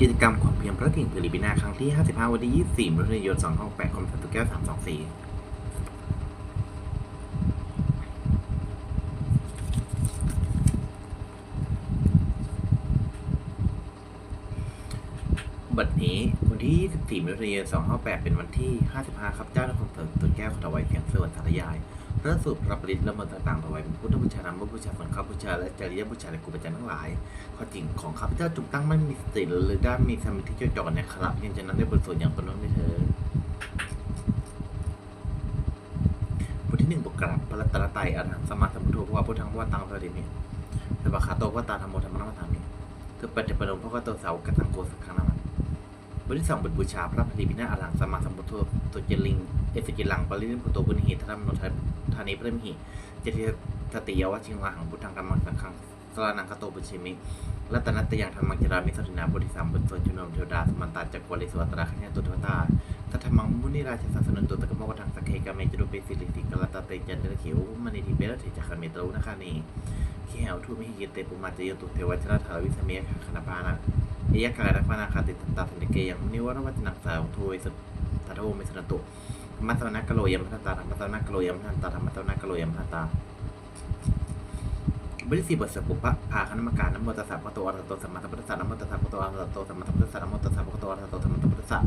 กิจกรรมความเพียรพระกิ่งฟิลิปปินาครั้งที่ 55 วันที่ 24มิถุนายน258คมสันตุแก้ว324บัดนี้วันที่ 24มิถุนายน 258 เป็นวันที่ 55 ครับ เจ้านครเถิดตุนแก้วขอถวายเพียงเสวนสารยาย พระสูตรรับปริตและมนต์ต่างๆถวายเป็นพุทธบูชานามบูชาส่วนข้าบูชาและจริยบูชาในครูบาอาจารย์ทั้งหลาย ข้อจริงของข้าพเจ้าจุกตั้งไม่มีสติหรือได้มีสมิธิจดจ่อเนี่ยครับยังจะนั้นได้บทสวดอย่างตนน้นไม่เถิดบทที่หนึ่งบทกราบพระรัตนตรัยอรหังสมาสัมพุทโธพระวาพุทธังพระวาตังพระเดมิสบะขาโตพระตาธรรมโมธรรมนัมธรรมิคือปฏิปโนพระกตโตสาวกตังโกสักขังนามัน บทที่สองบทบูชาพระพรีพินาอลังสมมาสมพุทโธตุจลิง เอสกิลังปรินิพุโตบุญหิธรรมโนทธานิพระมิหิเจติสติยวชิงวาหังพุทธังกัมมังสังฆังสรนังคโตปุชิมิรัตนัตยังธรรมังจรามิสัตินาบทที่สามบทสวดจุนมเทวดาสมันตาจักรวลิสวัตราขญาตุเทวตาทัตถมังมุนิราชสัสนุนตุตะกมวทังสกเคกาเมจรุเปสิลิติกลตาเตจันเดรเขียวมณีทิเบรเทจักรเมตรูนะคะนีขีเหวทุมิหิเตปุมาจยตุเทวชนะทาวิสเมียขณปานะ เอยกาลักษณะคติตันตาสันติเกยังนิวรวัจนักสาวทวยสุทัตโวมิสนตุมัตตนักกโลยมพันตาธรรมตนักกโลยมพันตาธรรมตนักกโลยมพันตาบริสีบทสปุปะพาคณมการนโมตัสสะพะโตอะระหะโตสัมมาสัมพุทธัสสะนโมตัสสะพะโตอะระหะโตสัมมาสัมพุทธัสสะนโมตัสสะพะโตอะระหะโตสัมมาสัมพุทธัสสะ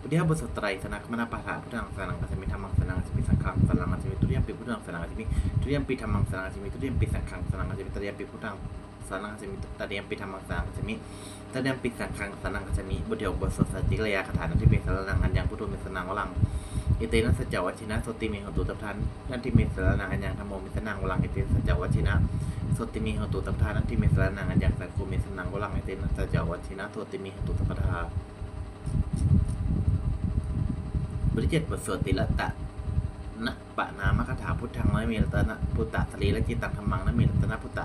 บุตรยาบทสตรายสนักมนาปะทะพุทธังสนังกัจมิธรรมังสนังกัจมิสังฆังสนังกัจมิตุเรียมปิพุทธังสนังกัจมิตุเรียมปิธรรมังสนังกัจมิตุเรียมปิสังฆังสนังกัจมิตุเรียมปิพุทธัง สนังกัจมิตเรียมปิธรรมังสนังกัจมิถ้าเดิมปิดสังคังสนังกัจจมิบุตรเดียวบทสดสัจจิกรยาคาถานันทิเมสรนังอันยังพุทโธเมสนังวลังอิเตนะสัจวัชินะโสติเมหตุตัพทันนันทิเมสรนังอันยังธรรมโมเมสนังวลังอิเตนะสัจวัชินะโสติเมหตุตัพทานันทิเมสรนังอันยังสังโฆเมสนังวลังอิเตนะสัจวัชินะโสติเมหตุตัพทาบริเจตบทสวดติละตะนะปะนามคาถาพุทธังนเมรัตนะพุตตะสรีและจิตตังธรรมังนเมรัตนะพุตตะ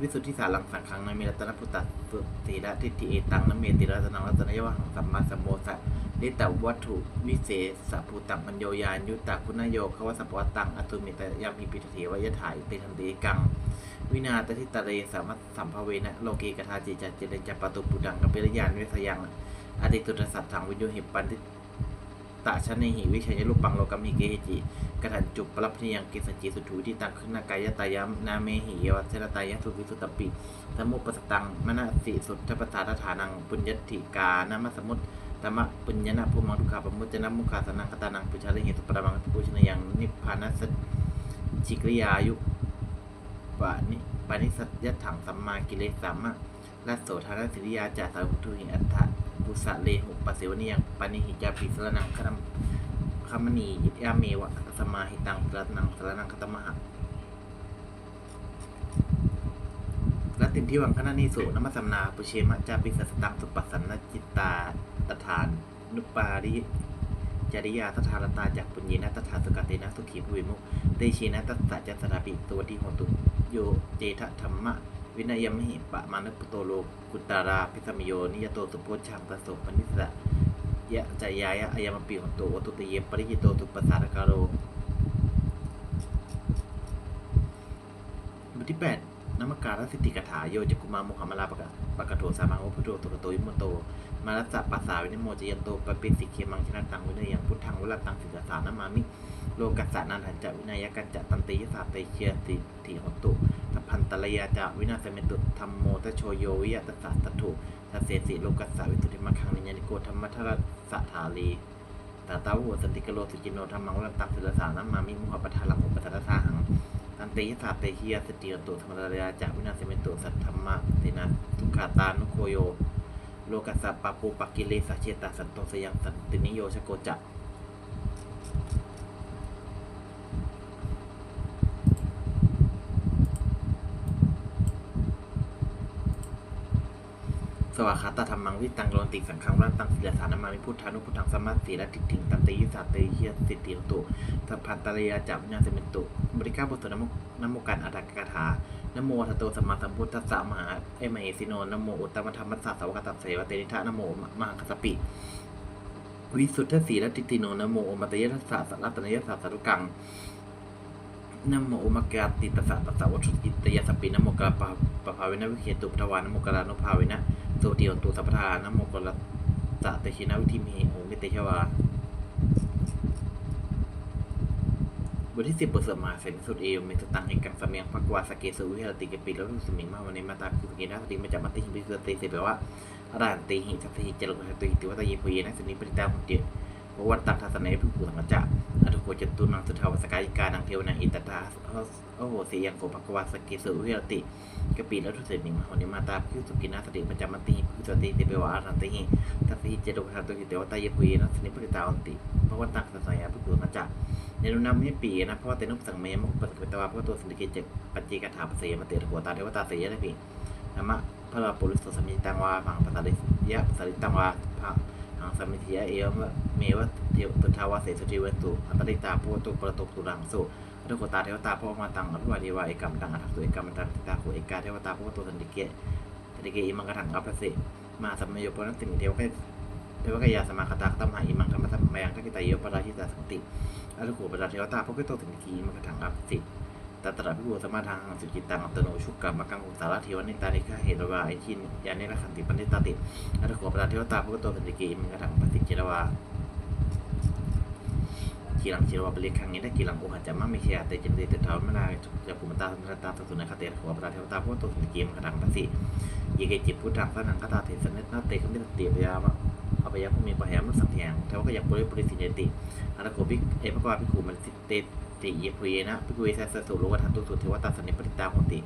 วิสุทธิสารังสังขังนามิรัตนพุตตสุตีระทิฏฐิเอตังนเมติรัตนังรัตนยวหังสัมมาสัมโมสะนิตวัตถุวิเศษสัพพุตังปัญโยยานยุตตะคุณโยขวสัพพวตังอตุมิตยามิปิทเถวยถ่ายเตทันติกัง วินาตทิตะเรสามัสสัมภเวนะโลเกกทาจิจัจเจริญจัปตุปุดังกัปเปรยานเวสยังอติตุตสัตถังวิญโยหิปันติ ตะชะเนหิวิชัยรูปังโลกัมหิเกหิจิกระถันจุปรับพยังกิสัจจิสุถูที่ตังขึ้นนากายตายามนาเมหิยวัชรตายะสุวิสุตตปิสมุปสตังมณสิสุทธปทาฐานังปุญญติกานามสมุตธรรมะปุญญนะภูมังทุกขาปมุจนะมุขาสนังคตานังปุชาลิเหตุปรมังปุชนยังนิพพานัสจิกริยายุปานิปานิสัตยถังสัมมากิเลสสามะและโสธารสิริยาจาสาวุทุหิอัตถะ กุสะเลหุปะเสวนียงปานิหิจาปิสรนังครัมคมณียิยาเมวะสมาหิตังสรนังสรนังคตมหะแลตินที่วังคณะนิสุนมัสมนาปุเชมะจาปิสัสตังสุปัสสันนจิตตาตถาน นุปาริจริยาตถาลตาจากปุญญนะตถาสุกตินะสุขีภวิมุตเตชีนะตัสสะจัสราปิตัวที่โหตุโยเจทะธรรมะ วินัยมหิปะมานุปโตโลกุตาราพิสมโยนิยโตสุโพชังตโสปนิสสะยะจายายะอายามปีหนโตโอตุติเยปริยิโตตุปสารคารโรบทที่แปดนามการสิทธิกถาโยจกุมามุขมลาปะกะปะกะโถสามังโอพุทโธตุกโตยิมุโต มารัสสะปัสสาวินโมจยันโตปะปิสิกเขมังชนะตังวินยังพุทธังวรตังสิกสานามามิโลกัสสะนันทันจะวินายกันจะตันติยสาเตเชียติติหนตุ พันตรยาจะวินาศเมตุธรรมโมตโชโยวิยตัสสะตัตถุทัสเสสิโลกัสสะวิสุทธิมังคังนิญญานิโกธรรมัทรสะทาลีตาตาหัวสันติกโลสุจินโนธรรมังวรันตังศิลสานัมมามิมุขปทาลังอุปทาทาหังตันติยสาเตเฮียสติยตุธรรมรายาจาวินาศเมตุสัทธรรมะตินาทุกขาตานุโคโยโลกัสสะปะปูปักกิเลสะเชตาสันโตสยังสันตินิโยชโกจะ วากขาตธรรมังวิตังโลติสังขังรัตตังศิลสานามามิพุทธานุพุทธังสมมาสีและติถิงตันติยิสาเตเฮียสิติตุสัพพันตรยาจับวิญญาณเสมิตุบริกาบทสวดนโมนโมกันอัตตกถานโมทัตโตสัมมาสัมพุทธัสสะมหาเอมเหสิโนนโมอุตตมธรรมัสสะสวกตัสเสวะเตนิทะนโมมหังคสปิวิสุทธสีและติติโนนโมอมตยทัสสะสัตตนยสัสสะรุกังนโมอุมกาติตสสะตสสะวัชุอิตยสปปินโมกาปะปะภาเวนะวิเคตุปทวานโมกาลานุภาเวนะ โสติอตุสัพพทานะโมกลตะเตชินาวิธิมีโอมิเตชวาบทที่สิบบทสวดมาเสนสุดเอวเมตตังเอกกังสเมียงพักวาสเกสุวิหรติเกปิแล้วรุสมิงมาวันนี้มาตาคุกินาสติมาจากมัตติหิปิสติเสแปลว่าอรหันติหิสัพพิจลกตุหิติวัตยิปุยนะสนิปริตาหุนเดียวัตตังทัศนัยพิภูสังกัจจะอทุโกจตุนังสุทาวสกายกานังเทวนังอิตตาโอโหสียังโกภักวาสเกสุวิหติ กะปิแล้วทุเสนิมาวันนี้มาตาพิสุกินาสติมาจามัตติพิสุติเปว่าอรหันติหิสัพพิจโลกตุหิติวัตยิปุยนะสนิปริตาหุนติพระวัตตังทัศนัยพิภูสังกัจจะในรุนนำไม่ปีนะเพราะว่าเตนุสังเมมอุปสกิตวาเพราะตัวสันติเกจปัจจิกถาปเสมาเตระหัวตาเทวตาเสยนะพี่ธรรมะพระปุริสสัมมิตังวาพังปัสสริยะปัสสริตังวาพังหังสัมมิทิยะเอวะเมวะเทวตุทาวาเสสุจิเวตุอัตติตาโพตุปรตุตุรังสุ พระโกตาเทวตาพระมาตังอภิวาเทวาเอกรรมตังอัตถุเอกรรมตังตาโขเอกาเทวตาพระตัวสันติเกะสันติเกะอิมังกถังอัปเสมาสัมมโยปนัตติมิเทวะเทวกายาสมาคตาตัมหาอิมังธรรมะธรรมยังทักกิตายโยปราชิตาสังติอรุโขปราเทวตาพระพุทธถึงกีมังกถังอัปสิตัตระพิบูสมาทางสุจิตังอัตโนชุกกรรมกังอุสาระเทวนิตานิฆาเหตวาไอชินยานิรขันติปันติตาติอรุโขปราเทวตาพระพุทธถึงกีมกถังปฏิจิรวากีรังจิรวาเปริคังกีรังโอหัจจะมั่งไม่เชียแต่จินเดตเท้าไม่ได้จะภูมิตาสมรตา สุนัขเตะขอปราเทวตาพระพุทธถึงกีมกถังปฏิยิเกจิพุทธังพระนังคตาเทสเนตนาเตคมิตเตียปยามะอภยภูมิปะแหมสังเทียงเทวก็ยังปุริปุริสิเนติอาราโกภิกเอพระกวาภิกขุมันสิเตติเยพุเยนะภิกขุเวสัสสุโลวัฏันตุสุเทวตาสนิปริตาโหติ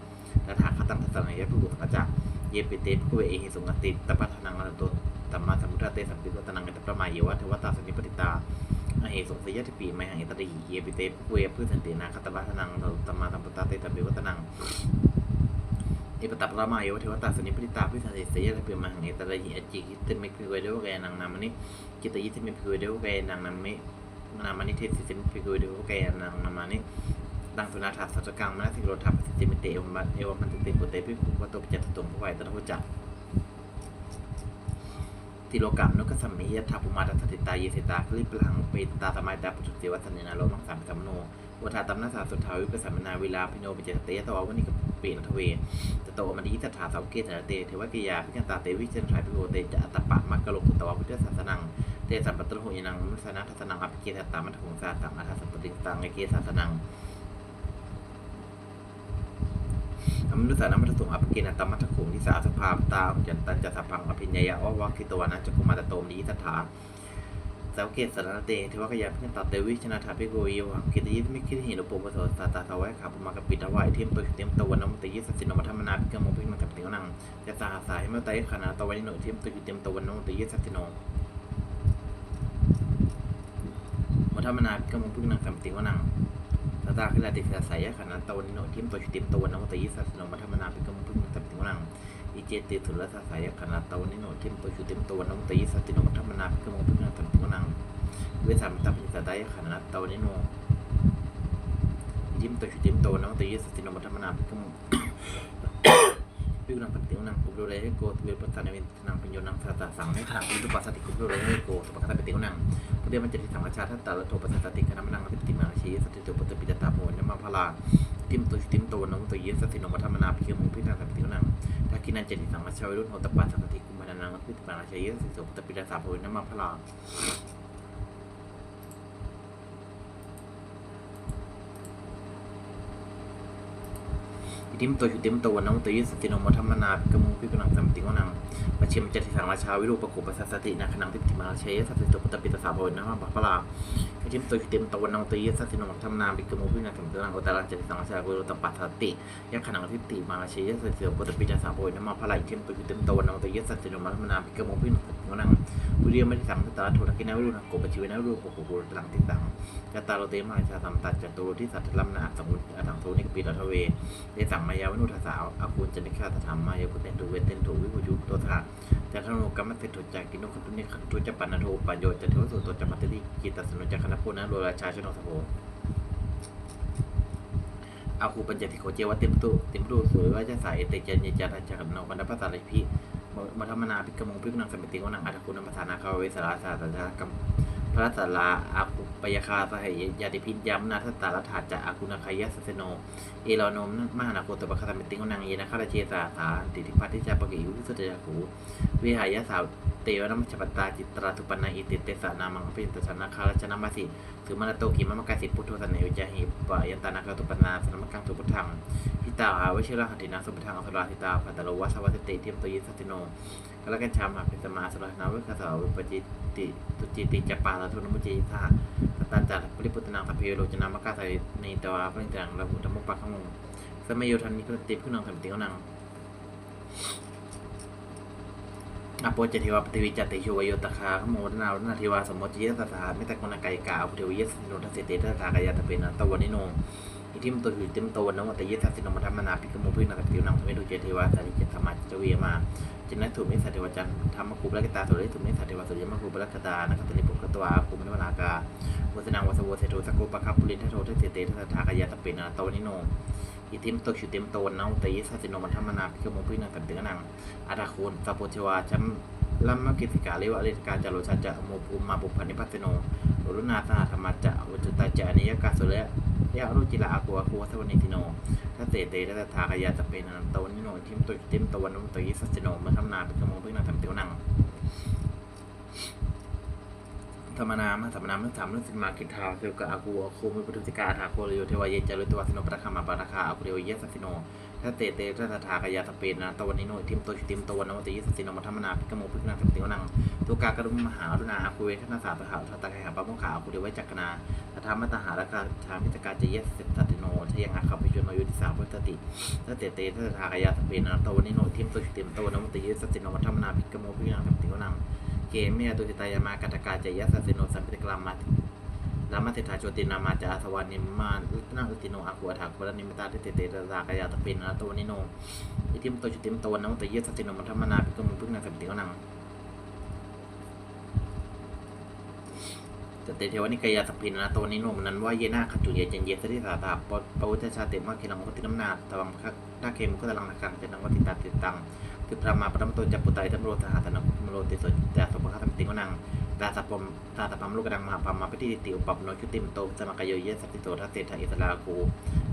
ตถาคตังทัสนัยภิกขุสังกัจจะเยปิเตภิกขุเวเอหิสุงติตปัฏฐานังอรโตตัมมาสัมพุทธเตสัมปิโกตนังเอตประมาเยวะเทวตาสนิปริตา อเหสุงสยติปีไมหังเอตติเยปิเตปุเวพืสันตินาคตปัฏฐานังตัมมาสัมพุทธเตสัมปิโกตนังเอปตัปรามายวเทวตาสนิปริตาพิสันติเสยะเปียมังหังเอตติอจิกิตเมภิเวเดวแกนังนามิ kita itu mimpi video kayak nang nami namanya ที่สิมพิกูดูแกนางนามานี่ดังสุนาถาสัจกังมาสิโรทับสิติมิเตอวมันเอวมันติติปุเตพิคุวัตโตปิจตตุงผู้ไหวตระหุจัก ติโลกรรมนกสัมมิยทัพปุมาตัสติตาเยสิตาคลิปลังเปตาสมัยตาปุถุเทวัฒนินาโลมังสัมสัมโนวัฏาตัมนาสาสุทธาวิปัสสมนาเวลาพิโนปิจตเตยตวาวันนี้กับเปนทเวตโตมันดีตถาสาวเกตเตเทวกิยาพิจตาเตวิจันทรายพิโกเตจะอัตปะมักกะโลกุตวาพุทธศาสนังเตสัมปตโลหินังมุสนาทัสนังอภิเกตตามัทของสาตังอัฏฐสัมปติตังเอเกสัสนัง อมนุสานามัทสุงอภิเกนตมัทขุงทิสาสภาพตาจันตันจะสัพพังอภิญญายะอวัคิตวานะจักุมาตโตมนิสัทธาสาวเกตสารเตเทวกยาพิณตาเตวิชนาถาภิโกวิวังกิตยิตมิคิดหินอปปโสสาตาทวายขาปมากปิตวายเทียมตัวเทียมตะวันนมุตยิสสินมัทมนาภิกมงพิมันกับเตียวนังจะสาสายมาไตขณะตะวันโนเทียมตัวเทียมตะวันนมุตยิสสินมัทมนาพิกมุพึ่งนางสัมติวนัง ตาตาคือลาติสาสายขันาตะวันโนทิมตัวชุติมตัวนวตยิสัสนมัธมนาพิกมพึ่งนางสัมติวนังอิเจติสุลสาสายขันาตะวันโนทิมตัวชุติมตัวนวตยิสัสนมัธมนาพิกมพึ่งนางสัมติวนังเวสัมตับิสตายขันาตะวันโนทิมตัวชุติมตัวนวตยิสัสนมัธมนาพิกม พิกนังปัตติวนังกุบโรเรโกตุเวปัตตานิวินังปิญโยนังสาตาสังในขณะวิตุปัสสติกุบโรเรโกสุปคตาปิติวนังพระเดชมันจะติสังฆชาทัตตาละโทปัสสติคณะมนังอภิติมังชีสติโตปตปิจตาโมนมังพลาติมตุติมโตนมุตเยสติโนมัทมนาภิเกมุพิณาสัพพิวนังทักกินันเจติสังฆชาวิรุณโหตปัสสติกุมารนังอภิติมังชีสติโตปตปิจตาโมนมังพลา อิติมตัวอิติมตัวนังตยิสติโนมัทมนาภิกมุพิกนังสัมติวนังปัจฉิมจติสังราชาวิรูปกุปัสสตินาคนังทิฏฐิมาเชยสัตติโตปตปิตสาโพนะมาพระลาปัจฉิมตัวเต็มตะวันนองตีสัตติโนมัทมนาบิกมุพิกนาสัมตินังโอตารันจติสังราชาวิรูตปัสสติยักขนังทิฏฐิมาเชยสัตติโตปตปิตสาโพนะมาพลาอิทิมตัวเต็มตะวันนองตีสัตติโนมัทมนาบิกมุพินาสั นังบุรีไม่สังตาโทรกินาวิรูนโกปจิวนาวิรูปกุปุตังติตังกตาโลเตมาชาสัมตัดจจตุที่สัตตลัมนาสมุตอังโทนิกปิตทเวเดสังมายาวนุทสาวอาคูณจนิฆาตธรรมมายาพุเตนตุเวเตนตุวิปุยุตัวธาจันทโนกรรมเสิทธิ์จากกินุขตุนิขตุจัปันนโทปโยจันทวสุตจัมมัตติกิตัสนุจักขณพุนะโลราชาชนสโภอาคูปัญจติโคเจวะเต็มตุเต็มตุสวยว่าจะสายเตจันยจันจักรนวันปัสสาริพิ มัทมนาพิกมงพิกนังสมิติวนังอัตคุณมัสานาคาเวสราสาตถากรรม พระสาราอาคุปยคาสหายยาติพิญยัมนาทตาลถาจะอากุณคายสเสโน เอรานมมหานาโคตปะคาตมิติงนังเยนะคาราเชสาสาติทิพัทธิจาปะกิยุสุตยาคูวิหายสาวเตวนัมจปตาจิตราสุปนาอิติเตสานามังปิตสนาคาราชนามาสิสุมาโตกิมะมะกาสิพุทโธสันเนวิจาหิปะยันตานาคาตุปนาสนมกังสุพุทธังทิตาอาวชิระหันตินาสุพุทธังอสราทิตาพัตโลวัสวัสติเทียมตยิสัตติโน กละกันชามหาปิสมาสรนาวิคาสาวิปจิติตุจิติจปาลาทุนมุจิทาสตันจัตปริปุตนังสัพเพโลจนามกาไสในตวาพระนิจังระบุธรรมปักขมงสมัยโยธันนิพติพุนังสัมติวนังอโปเจเทวาปฏิวิจัติโชวโยตคาขโมทนาวนนาเทวาสมมติยสสาไม่แต่กนไกกาอุเทวิยสสิโนทัสเสตทัสากายาตเป็นะตวันนิโนอิทิมตัวหือเต็มตัวนวัตยิทัสสินมธรรมนาปิกโมพินัสัมติวนังสมัยดูเจเทวาสาริเจธรรมะจเวียมา จินนัตถุมิสัตเทวจันธรรมกุปลกตาสุริถุมิสัตวสุริยมกุปลกตานักตลิปุกตวาคุมนิวรากาวัสนังวัสโวเสโทสกุปะคับปุรินทโททัสเสเตทัสสากายาตเปนะตนิโนอิทิมตกชุติมโตนเนาตยิสัสิโนมัทธรรมนาพิกโมพินังกันเตือนังอาราคูนสัพพเทวาชัมลัมมกิสิกาเลวะเลกาจโรชาจะโมภูมิมาบุพันนิพัสโน โรุนาสหธรรมจะวุจุตาจะอนิยกาสุเลยะรุจิลาอากัวคัวสวันิติโนทัสเตเตทัสทากายาตเปนันตวันนิโนทิมตกติมตวันนตยิสัสิโนมัทธรรมนาพิกโมพินังกันเตือนังธรรมนามธรรมนามทั้งสามเรื่องสิมากิทาเกี่ยวกับอากูอาคูมิปุถุติกาถาโคริโยเทวายเจริตวาสโนประคามาปะราคาอาคูเรวเยสัสสิโนถ้าเตเตถ้าทากายาตเปนนะตวันนิโนทิมโตชิติมตวันนวติยสัสสิโนมัทธรรมนาพิกโมพิกนาสัมติวนัง ตุกากรุมหารุณาคูเวทนาสาตหะทัตตะไคหาปะโมขาอาคูเรวจักนาตถามตหาราคาชามิตกาเจเยสสิตัติโนทยังอาคาปิจุนโยุติสาพุทธติถ้าเตเตถ้าทากายาตเปนนะตวนิโนทิมตชิติมตวนนวติยสัสสิโนมัทธรรมนาพิกโมพิกนาสัมติวนังเกเมตุจิตายามากัตกาเจยสัสสิโนสัมปิตกลามาลามาเตถาโชตินามาจาสวานิมมาลุตนาอุติโนอากุอัฏฐากรนิมตาเตเตเตระากายาตเปนนะตัวนิโนอิทิมตจุติมตวนนมตเยสัสสิโนมัทธรรมนาปิกโมุพึ่งนาสัมติวนัง จเตเทวนิกายาสพินนะตัวนิโนมนนั้นว่าเยนาขจุเยจันเยสติสาตาปปวุทชาเตมาเคนังวัติน้ำนาตวังคัาเคมุขตลังนักังเจนังวัติตาติตัง คือประมาปรมตัวจับปุตไตธรรมโรสหัสนกุมโรติสจาสปะคธรรมติงวนังตาสัพพมตาสัพพมลูกกระดังมหาพามาพิธีติอุปปโนชุติมโตสมกยโยเยสัตติโตทัสเตถะอิสลาคู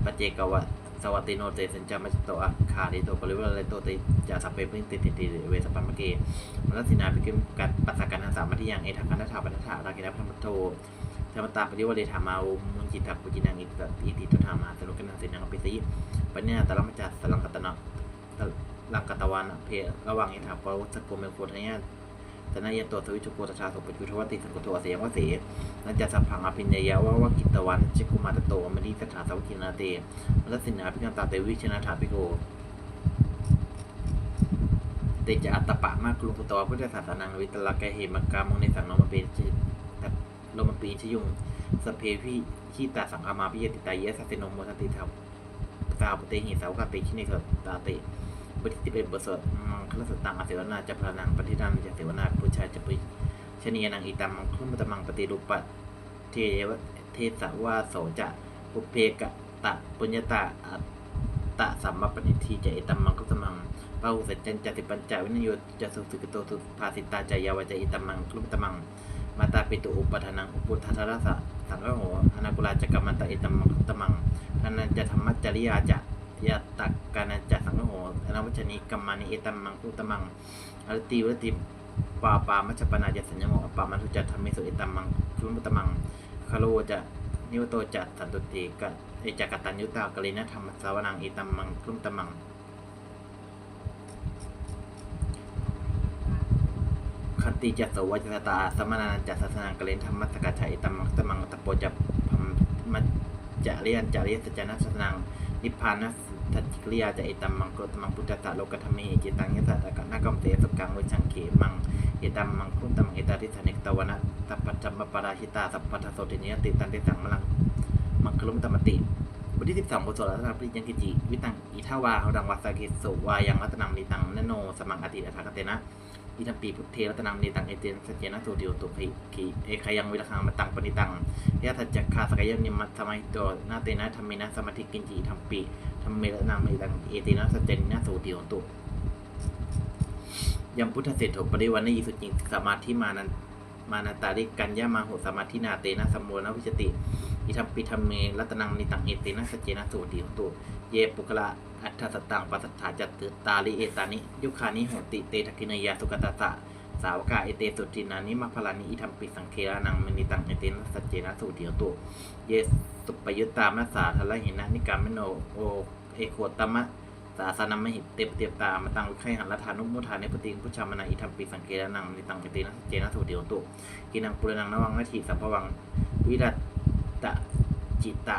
ปเจกวะสวัติโนเตสัญจามัจโตอะคาริโตปริเวลเลโตติจาสัพเพปิติติติเวสปัมมเกมรัสินาภิกิมกัดปัสสกันาสามัทิยังเอทังคันธถาปัฏฐารากินพัมโตธรรมตาปริวเลธามาอุมุนจิตักปุจินังอิติติตุธามาสนุกนังสินังปิสิปัญญาตลัมจัสสลังกัตนะ หลังกตวันเพระหว่างอินทาปวัสโกเมโคทายาตนายตัวสวิจุโกตชาสุปจุทวติสังกตัวเสียงวเสนันจะสัพพังอภินยาว่าวกิตวันชิกุมาตโตมณีสถาสวักินาเตมรัสินาพิกันตาเตวิชนาถาปิโกเตจะอัตปะมากลุงพุตตวพุทธศาสนาวิตลกะเหมกามงในสังนมเปนจิโลมปีชยุงสเพพิขีตาสังอามาพิยติตายะสัตินมโมทันติธรรมตาปเตหิสาวกาเตชินิสตาเต บทที่เป็นบทสวดมังคลสตังอเสวนาจะพระนังปฏิดันจะเสวนาปุชายจะปุชนียนังอิตัมมังคลุมตมังปฏิรูปะเทวเทสวาโสจะปุเพกะตะปุญญตาอัตตะสัมมปณิทีจะอิตัมมังคุตมังปาหุสัจจันจติปัญจวินโยจะสุสุกิโตสุภาสิตาจายาวจะอิตัมมังคลุมตมังมาตาปิตุอุปทานังอุปุทธารสะสังฆโหอนากุลาจักรรมันตะอิตัมมังคุตมังอนันจะธรรมจริยาจะยะตักกานาจัสังโห นวัชนีกัมมานิเอตัมมังคุตมังอรติวรติปาปามัชปนาจะสัญญโมอปามัทุจัตธรรมิสุเอตัมมังคุมุตมังคาโลจะนิวโตจัตสันตุติกะเอจักตัญยุตากลินะธรรมสาวนังเอตัมมังคุมตมังคติจัตโสวัจตาสมนาจัตสัสนังกเลนธรรมสกัจฉะเอตัมมังตมังตะโปจะพัมมัจจะเรียนจะเรียนสัจนัสนังนิพพานะ ทัจกิริยาจะเอตัมมังโกตมังพุทธะโลกธรรมีจิตังยะตะตะกะนากรรมเตสุกังวิชังเขมังเอตัมมังคุตมังเอตาทิสนิกตวนะตัปปัจจมปปาราชิตาสัพพัทโสติเนยติตันติสังมลังมังคลุมตมติบทที่สิบสองบทสวดรัตนปริยังกิจิวิตังอิทาวาหังวัสกิสุวายังรัตนังนิตังนโนสมังอติอัฏฐกเตนะอิทัมปีพุทเทรัตนังนิตังเอเตนสัจเจนะโสติโอตุขีขีเอขยังวิลคังมตังปณิตังยะทัจจคาสกยนิมัตสมัยโตนาเตนะธรรมินะสมาธิกินจิธรรมปี ธรรมเมรนามเมตังเอตินะสเจนนะโสติโอตุยมพุทธเศรษฐปริวันนยิสุจิงสมาธิมานันมานาตาลิกัญญามาโหสมาธินาเตนะสมโมนะวิจติอิทัมปิธรรมเมรัตนังนิตังเอเตนะสเจนะโสติโอตุเยปุกละอัฏฐสตังปัสสถาจตตตาลิเอตานิ ยุคานิโหติเตทกินยาสุกตตะสาวกาเอเตสุตินานิมัพพลานิอิทัมปิสังเครานังมนิตังเอเตนะสจเจนะสุติตุเย สุปยุตตามัสสาทละหินะนิกามโนโอเอโคตมะสาสนามหิตเต็บเต็บตามาตังวิไขหันละทานุมุทาในปฏิงพุชามนาอิทัมปิสังเกตนังในตังปฏินะเจนะสุเดียวตุกินังปุรนังนวังนาทีสัมภวัง วิรัตตะจิตตะ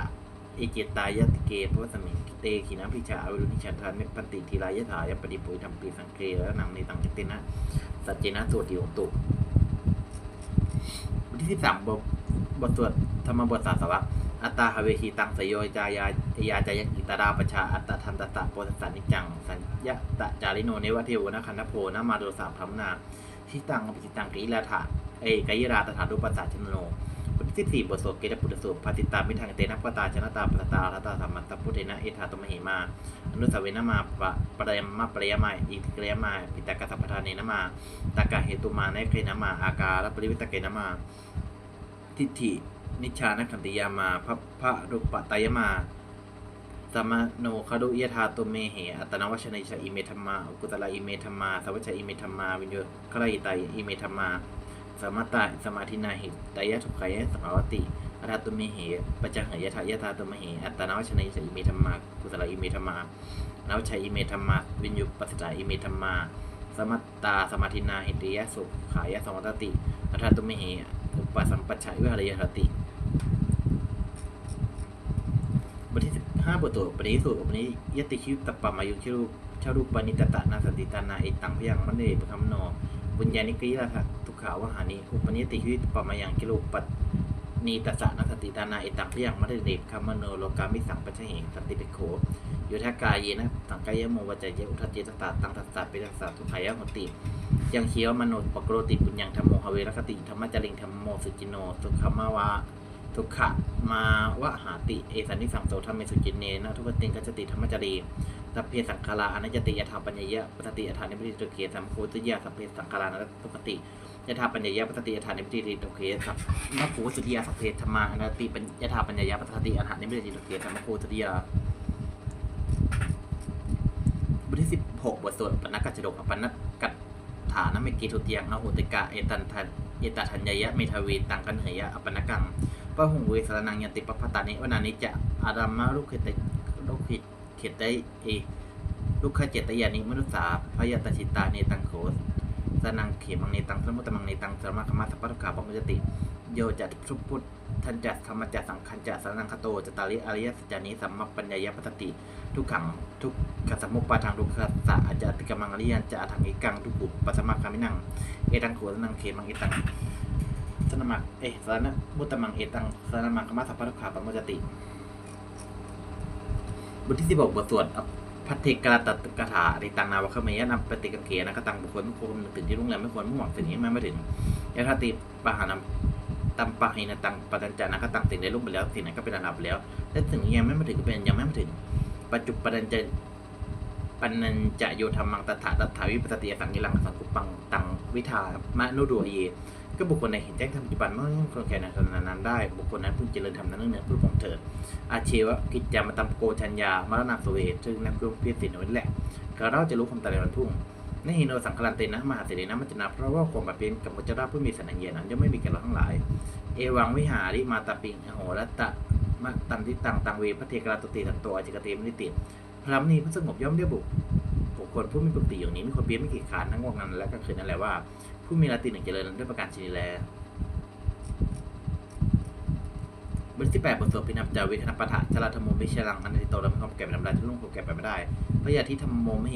เอเจตายะติเกพระสมิงเตขีนัพิชาอวิรุณิชันทานเมปฏิทีรายะถายปฏิปุยทัมปีสังเกตนังในตังปฏินะสัจเจนะสุเดียวตุบทที่สิบสามบทบทสวดธรรมบทสาสวะ อัตตาหเวทีตังสยโยจายายาจายักิตาราปชาอัตตทันตตะโพสันนิจัง สัญญะตะจาริโนเนวเทวนะคันธโพนะมาโดสาพรมนาทิตังอภิจิตังกิราถาเอกยิราตถารุปัสสาชนโนบทที่สี่บทสวดเกตปุตสูปปฏิตามิทังเตนะปตาชนะตาปตตารัตาสัมมันตพุทเทนะเอธาตมหิมา อนุสาเวนะมาปะปรยมมาปรยมาอิกรยมาปิตากสัพพทาเนนะมาตากะเหตุมาเนเคนะมา อาการปริวิตเกนะมา ทิฏฐิ นิชานขันติยามาพระพระรุปตายมาสมโนคารุยธาตุเมเหอัตนวัชนิชาอิเมธรรมาอุกุตละอิเมธรรมาสวัชอิเมธรรมาวิญโยคลายิตายอิเมธรรมาสมัตตาสมาธินาหิตายะทุกขายะสมาวติอัตตุเมเหปัจังเหยถายะธาตุเมเหอัตนวัชนิชาอิเมธรรมากุตละอิเมธรรมานวัชชัยอิเมธรรมาวิญโยปัสสะอิเมธรรมาสมัตตาสมาธินาหิตยะสุขายะสมัตติอัตตุเมเห อุปสัมปัชชะวิหารยหติบทที่สิบห้าบทตัวปณิสุปณิยติคิวตปปามายุคิรุชารูปนิตตะนาสติตานาเอตังพยังมันเดปคัมโนบุญญาณิกยะทุกขาวหานิอุปนิยติคิวตปปามายังคิรุปัตนีตัสสะนาสติตานาเอตังพยังมันเดปคัมโนโลกามิสังปัจเหงสติปิโขโยทากายเยนะสังกายโมวจจยอุทัจเจตตาตังตัสสะเปตัสสะทุกขายะหติ ยังเคียวมโนปกโรติปุญญังธรรมโมหเวรคติธรรมจริงธรรมโมสุจิโนสุขมาวาทุกขะมาวะหาติเอสันนิสังโสธรรมเมสุจินเนนะทุกติงกัจจติธรรมจรีสัพเพสังขาราอนัจติยถาปัญญยะปตติยถานิพิติตุเกสัมโพธิยาสัพเพสังขารานัตตุกติยถาปัญญยะปตติยถานิพิติตุเกสัพมะโพสุติยาสัพเพธรรมานัตติปัญยถาปัญญยะปตติยถานิพิติตุเกสัมมะโพสุติยาบทที่สิบหกบทสวดปนักกัจจดกปันนกัต ฐานเมกีทุติยังอโหติกะเอตันทันเอตทัญญยะเมทวีตังกันเหยะอปนกังปะหุงเวสรนังยติปปปตานิวนานิจะอารัมมาลุกเขตลุกขิเขตได้เอลุกขเจตยานิมนุษสาพยตชิตาเนตังโขสนังเขมังเนตังสมุตตมังเนตังสรมะคมาสัพพะทุกขาปมุจติโยจัตสุพุทธ นจัตธรรมจัตสังคัญจัตสรนังคโตจตาริอริยสัจจานิสัมมปัญญายปตติ ทุกขังทุกขสมุปปาทางทุกขสะอาจจะติกมังอริยันจะทังเอกังทุกุปัสมาคามินังเอตังโขสนังเขมังเอตังสนมักเอสนมุตตมังเอตังสนมังคมาสัพพะทุกขาปมุจติบทที่สิบหกบทสวดอพัทเทกรตกถาในตังนาวคเมยะนำปฏิกังเขนะกตังบุคคลไม่ควรนึกถึงที่รุ่งแรมไม่ควรมุ่งหวังสิ่งนี้มาไม่ถึงยะทาติปหานำ ตัมปะหินะตังปตัญจานะก็ตังสิ่งใดรุ่งไปแล้วสิ่งนั้นก็เป็นอนาไปแล้วและสิ่งยังไม่มาถึงก็เป็นยังไม่มาถึง ปัจจุปันจะปันนันจะโยธรรมังตถาตถาวิปัสสติสังกิลังสังกุปังตังวิธามะนุโดเยก็บุคคลในเห็นแจ้งธรรมปัจจุบันเมื่อคนแก่ในขณะนั้นได้ บุคคลนั้นเพิ่งเจริญธรรมนั้นเนื่องเนื้อผู้ของเถิด อาชีวะกิจจามตัมโกชัญญามรณะสเวทซึ่งนักเพื่อเพียรสินนั่นแหละก็เราจะรู้ความตายในวันพรุ่ง นหินโนสังคลันเตนะมหาเสรีนะมัจจนาเพราะว่าความมาเป็นกับมุจราผู้มีสันเยนั้นจะไม่มีแก่เราทั้งหลาย เอวังวิหาริมาตาปิงโหรัตตะมะตันทิตังตังเวพระเทกราตุติตันโตอจิกเตมนิติพระมณีพระสงบย่อมเรียบุบุคคลผู้มีปกติอย่างนี้มีคนเพียไม่กี่ขานทั้งวันนั้นและก็คืนนั่นแหละว่า ผู้มีราตรีหนึ่งเจริญด้วยประการชนิดแลบทที่แปดบทสวดพินับจาวิคณปะทะจราธรรมโมมิชลังอันติโตดำความแก่เป็นธรรมดาจะลุ่งความแก่ไปไม่ได้พระยาทิธรรมโมมิ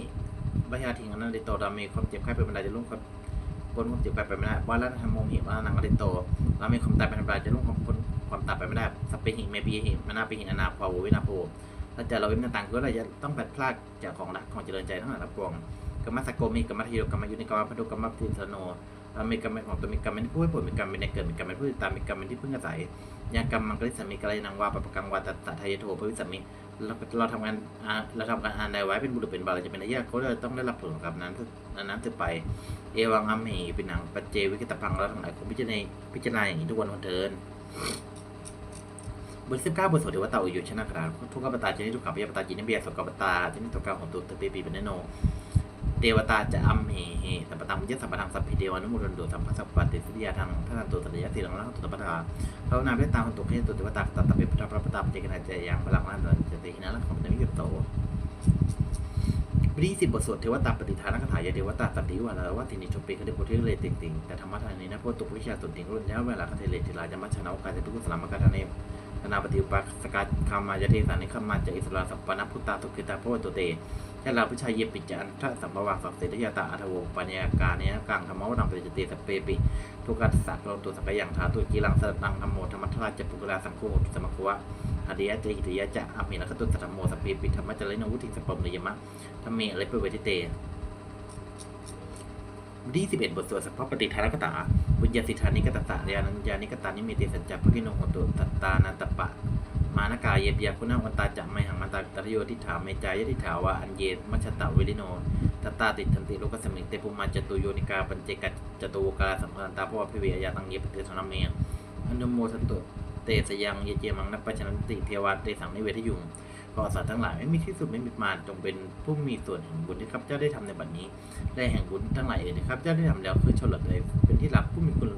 บระยาทิงอนันติโตดามีความเจ็บไข้เป็นบรรดาจะลุ่มความพ้นความเจ็บไข้ไปไม่ได้วาระธรรมโมหิมานังอนันติโตเรามีความตายเป็นบรรดาจะลุ่มความพ้นความตายไปไม่ได้สเปหิเมปีหิมานาปีหิอนาภาววินาโภถ้าจะเราเว้นต่างๆก็เราจะต้องแปดพลาดจากของรักของเจริญใจทั้งหลายทั้งปวงกรรมสกโกมีกรรมทิโยกรรมยุนิกรรมพันธุกรรมพิสโน มีกรรมเป็นของตัวมีกรรมเป็นผู้ให้ผลมีกรรมเป็นในเกิดมีกรรมเป็นผู้ติดตามมีกรรมเป็นที่พึ่งอาศัยยากรรมมังกริสามีกะไรนังวาปะปะกังวาตัตตะทายโทพระวิสามีเราเราทำงานอ่าเราทำการอ่านใดไว้เป็นบุรุษเป็นบาลจะเป็นระยะเขาเลยต้องได้รับผลกับนั้นนั้นนั้นสืบไป เอวังอัมเหเป็นหนังปัจเจวิกตพังแล้วทั้งหลายคงพิจารณาพิจารณาอย่างนี้ทุกวันวันเทินบทสิบเก้าบทสวดเทวตาอุยุชนะกราทุกขปตาชนิทุกขปยปตาจินิเบียสกปตาชนิตกาของตุตเปปีเป็นโน เทวตาจะอัมเหเหสัมปตังมุจสัมปทังสัพพิเดวานุโมทันโดสัมปสัพปติสิทธิยาทางท่านตัวตริยติลังลังตุตปะทาภาวนาเวตตาคนตุเขตุเทวตาตัตตะเปปตาพระปตาปเจกนาเจยังพลังล้านเดินจะติหินาลังของเตมิยุตโตวิธีสิบบทสวดเทวตาปฏิทานคาถายาเทวตาตัดติวาลาวาตินิชเปคเดโพธิเลติงติงแต่ธรรมะทานนี้นะพวกตุกวิชาตุติงรุ่นแล้วเวลาคาเทเลติลาจะมัชนะโอกาสจะทุกขสลามกาทาเนมนาปฏิปักสกัดคามาจะเทสานิคามาจะอิสระสัพปนะพุตตาตุกิตาพวตุเต ยลาพุชายเยปิจันทะสัมภวาสัพเสตยตาอัทโวปัญญาการเนยกังธรรมวดังปริจเตสเปปิ ทุกัสสะโลตุสักยังธาตุกีรังสตังธรรมโมธรรมทราจปุกลาสังโฆสมควะอดียะเจหิตยะจะอามินัคตุสัตธรรมโมสเปปิธรรมะจรินวุติสปมเนยมะธรรมเมอะไรเปเวทิเตบทที่สิบเอ็ดบทสวดสัพพปฏิทานกตาบุญญาสิทธานิกตตะยานัญญานิกตานิเมติสัจจะภกิโนโหตุตัตตานันตปะ มานากายเยปยาคุณาวันตาจะไม่หังมันตาตรโยทิถาเมจายทิถาวาอันเยมัชตะเวลิโนตตาติทันติโลกสมิงเตปุมาจตุโยนิกาปัญเจกัจจตุวกาสัมพันตาภวพิเวยาตังเยปเตสนาเมอนุโมทันตุเตสยังเยเจมังนัปปชนันติเทวาเตสังนิเวทยุงขอสัตว์ทั้งหลายไม่มีที่สุดไม่มีมาณจงเป็นผู้มีส่วนแห่งบุญที่ข้าพเจ้าได้ทำในบัดนี้และแห่งบุญทั้งหลายเอ่ยนะครับเจ้าได้ทำแล้วคือชนหลัดเลยเป็นที่รักผู้มีคุณ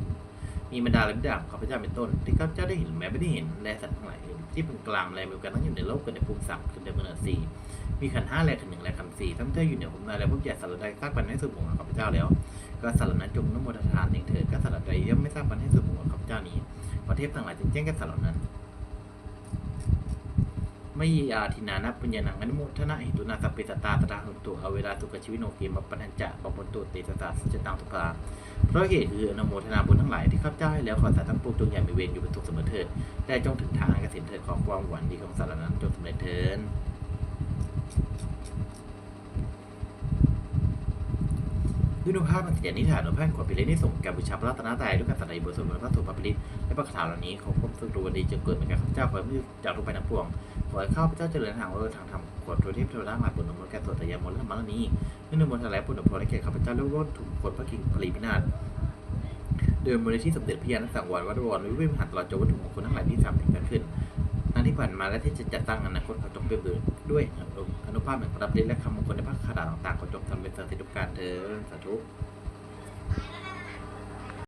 มีบรรดาและบิดาของข้าพเจ้าเป็นต้น ที่ข้าพเจ้าได้เห็นแม้ไม่ได้เห็นและสัตว์ทั้งหลายอื่นที่เป็นกลางและมีกันทั้งอยู่ในโลกเกิดในภูมิศักดิ์คือในเมืองสี่มีขันห้าและขันหนึ่งและขันสี่ทั้งเจ้าอยู่เหนือผมนายและพวกใหญ่สารใดสร้างปันให้สุดของข้าพเจ้าแล้ว ก็สารนั้นจงนโมททานเองเถิดก็สารใดย่อมไม่สร้างปันให้สุดของข้าพเจ้านี้ประเทศทั้งหลายจึงแจ้งแก่สารนั้นไม่ยาทินานะปัญญานังอนุโมทนาหิตุนาสัพเพสตตาตระหุตุอาเวลาตุกชีวิโนเกมปัญจะปปุนตุเตสตาสัจตังทุกา เพราะเหตุคืออนโมทนาบุญทั้งหลายที่ข้าพเจ้าให้แล้วขอสาธุทั้งปวงจงอย่ามีเวรอยู่เป็นทุกข์เสมอเถิดได้จงถึงทางเกษมเถิดของความหวังดีของสารนั้นจงสำเร็จเถิดด้วยนุภาพอันเสียนิฐานอนุภาพความเป็นเลนที่ส่งแก่บูชาพระรัตนตรัยด้วยการสัตย์บทสวดมนต์พระสุภาพลิตและพระคาถาเหล่านี้ขอความสุขดุวันดีจงเกิดในแก่ข้าพเจ้าขอให้มือจากทุกไปทั้งปวงขอให้ข้าพเจ้าเจริญทางเออทางธรรมขอโทษที่เทวดามาบุญนมนต์แก่ตัวแต่ยามนและธรรมะ เนื่อนมนต์ทั้งหละปุณณพรและแก่ข้าพเจ้าล้วร่นถูกคนพระกิงผลีพินาศโดยมูลนิธิสมเด็จพระยาณสังวรวัดวรวิเวมหันตลอดจนวัตถุมงคลทั้งหลายที่ทำถึงกันขึ้นนั้นที่ผ่านมาและที่จะจัดตั้งอนาคตขอจงเป็นด้วยอนุภาพแห่งประรับฤทธิ์และคำมงคลในพระคาถาต่างๆขอจงทำเป็นสถิตุการเธอสาธุ